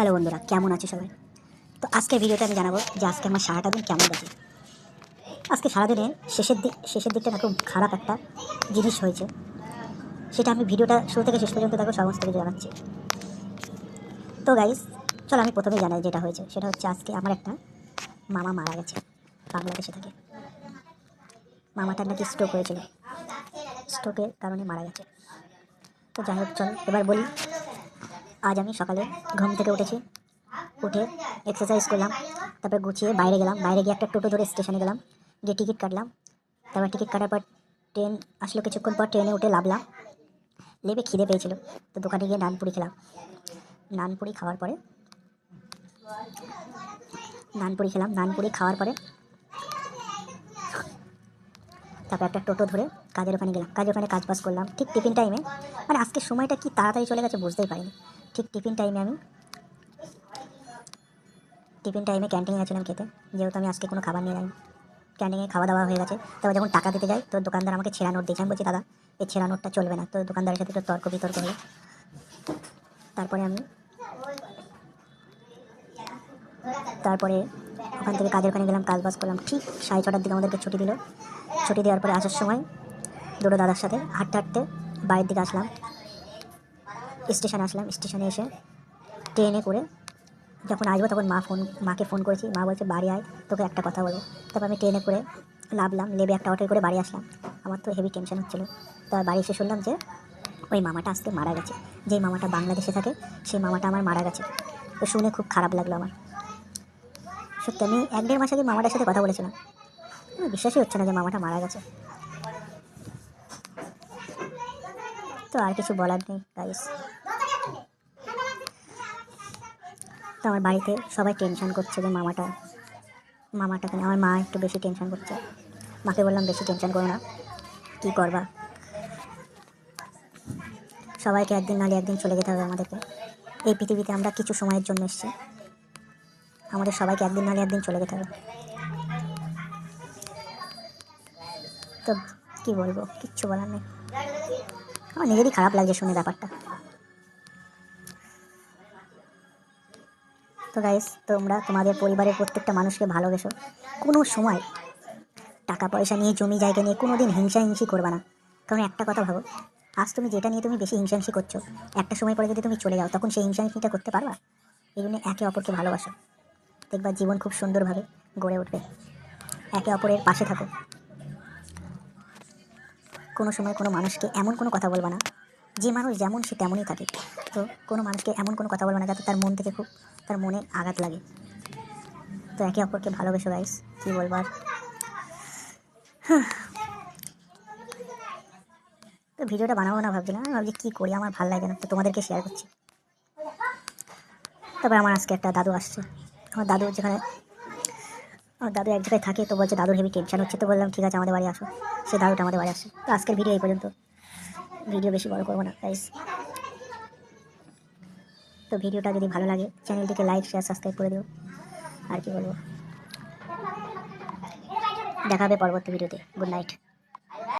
Hello বন্ধুরা, কেমন আছে সবাই? তো আজকে ভিডিওতে আমি জানাব যে আজকে আমার সারাটা দিন কেমন গেছে। আজকে সারাদিনে শেষের দিক শেষের দিকটা না খুব খারাপ একটা জিনিস হয়েছে। সেটা আমি ভিডিওটা শুরু থেকে শেষ পর্যন্ত দেখো, সমস্ত কিছু জানাচ্ছি। তো গাইস চলো আমি প্রথমে জানাই যেটা হয়েছে। সেটা হচ্ছে আজকে আমার একটা মামা মারা গেছে, বাংলাদেশে থেকে। মামাটার নাকি স্ট্রোক হয়েছিল। স্ট্রোকের কারণে মারা গেছে। তো যাই হোক, চল এবার বলি আজ আমি সকালে ঘুম থেকে উঠেছি, উঠে এক্সারসাইজ করলাম, তারপরে গুছিয়ে বাইরে গেলাম, বাইরে গিয়ে একটা টোটো ধরে স্টেশনে গেলাম, গিয়ে টিকিট কাটলাম, তারপর টিকিট কাটার পর ট্রেন আসলো, কিছুক্ষণ পর ট্রেনে উঠে লাভলাম লেবে খিদে পেয়েছিল, তো দোকানে গিয়ে নানপুরি খেলাম, নানপুরি খাওয়ার পরে, নানপুরি খেলাম, নানপুরি খাওয়ার পরে তারপর একটা টোটো ধরে কাজের ওখানে গেলাম। কাজের ওখানে কাজ বাজ করলাম। ঠিক টিফিন টাইমে মানে আজকে সময়টা কি তাড়াতাড়ি চলে গেছে বুঝতেই পারিনি। ঠিক টিফিন টাইমে আমি টিফিন টাইমে ক্যান্টিনে গেছিলাম খেতে। যেহেতু আমি আজকে কোনো খাবার নিয়ে যাইনি। ক্যান্টিনে খাওয়া দাওয়া হয়ে গেছে। তারপর যখন টাকা দিতে যাই, তো দোকানদার আমাকে ছেঁড়া নোট দিয়েছে। আমি বলছি, দাদা, এই ছেঁড়া নোটটা চলবে না। তো দোকানদারের সাথে একটু তর্ক বিতর্ক হলো। তারপরে আমি, তারপরে ওখান থেকে কাজের ওখানে গেলাম, কাজ বাজ করলাম। ঠিক সাড়ে ছটার দিকে আমাদেরকে ছুটি দিল। ছুটি দেওয়ার পরে আসার সময় দুটো দাদার সাথে হাঁটতে হাঁটতে বাড়ির দিকে আসলাম। স্টেশনে আসলাম, স্টেশনে এসে ট্রেনে করে যখন আসব তখন মা ফোন, মাকে ফোন করেছি। মা বলছে, বাড়ি আয়, তোকে একটা কথা বলব। তারপর আমি ট্রেনে করে নামলাম লেবে একটা অটোয় করে বাড়ি আসলাম। আমার তো হেভি টেনশন হচ্ছিল। তারপর বাড়ি এসে শুনলাম যে ওই মামাটা আজকে মারা গেছে। যেই মামাটা বাংলাদেশে থাকে, সেই মামাটা আমার মারা গেছে। তো শুনে খুব খারাপ লাগল আমার। সত্যি, আমি এক দেড় মাস আগে মামাটার সাথে কথা বলেছিলাম। বিশ্বাসই হচ্ছে না যে মামাটা মারা গেছে। তো আর কিছু বলার নেই গাইস তো আমার বাড়িতে সবাই টেনশন করছে যে মামাটা মামাটাকে আমার মা একটু বেশি টেনশন করছে। মাকে বললাম, বেশি টেনশন করো না। কী করবা? সবাইকে একদিন নাহলে একদিন চলে যেতে হবে আমাদেরকে। এই পৃথিবীতে আমরা কিছু সময়ের জন্য এসেছি। আমাদের সবাইকে একদিন নাহলে একদিন চলে যেতে হবে। তো কী বলব, কিচ্ছু বলার নেই। আমার নিজেরই খারাপ লাগছে শুনে ব্যাপারটা। তো গাইস তোমরা তোমাদের পরিবারের প্রত্যেকটা মানুষকে ভালোবেসো। কোনো সময় টাকা পয়সা নিয়ে, জমি জায়গা নিয়ে কোনো দিন হিংসা হিংসি করবে না। কারণ একটা কথা ভাবো, আজ তুমি যেটা নিয়ে তুমি বেশি হিংসাহিংসি করছ, একটা সময় পরে যদি তুমি চলে যাও, তখন সেই হিংসাহিংসিটা করতে পারবা? এই জন্য একে অপরকে ভালোবাসো। দেখবা জীবন খুব সুন্দরভাবে গড়ে উঠবে। একে অপরের পাশে থাকো। কোনো সময় কোনো মানুষকে এমন কোনো কথা বলবা না। যে মানুষ যেমন সে তেমনই থাকে। তো কোনো মানুষকে এমন কোনো কথা বলবা না যাতে তার মন থেকে খুব তার মনে আঘাত লাগে। তো একে অপরকে ভালোবেসো গাইস কী বলবার তো ভিডিওটা বানাবো না ভাবছিলাম। আমি ভাবছি কী করি? আমার ভালো লাগে না। তো তোমাদেরকে শেয়ার করছি। তারপর আমার আজকে একটা দাদু আসছে। আমার দাদু যেখানে, আমার দাদু এক জায়গায় থাকে, তো বলছে, দাদুর হেভি টেনশন হচ্ছে। তো বললাম, ঠিক আছে, আমাদের বাড়ি আসো। সে দাদুটা আমাদের বাড়ি আসছে। তো আজকের ভিডিও এই পর্যন্ত। ভিডিও বেশি বড় করব না গাইস তো ভিডিওটা যদি ভালো লাগে চ্যানেলটিকে লাইক শেয়ার সাবস্ক্রাইব করে দিও। আর কি বলব? দেখা হবে পরবর্তী ভিডিওতে গুড নাইট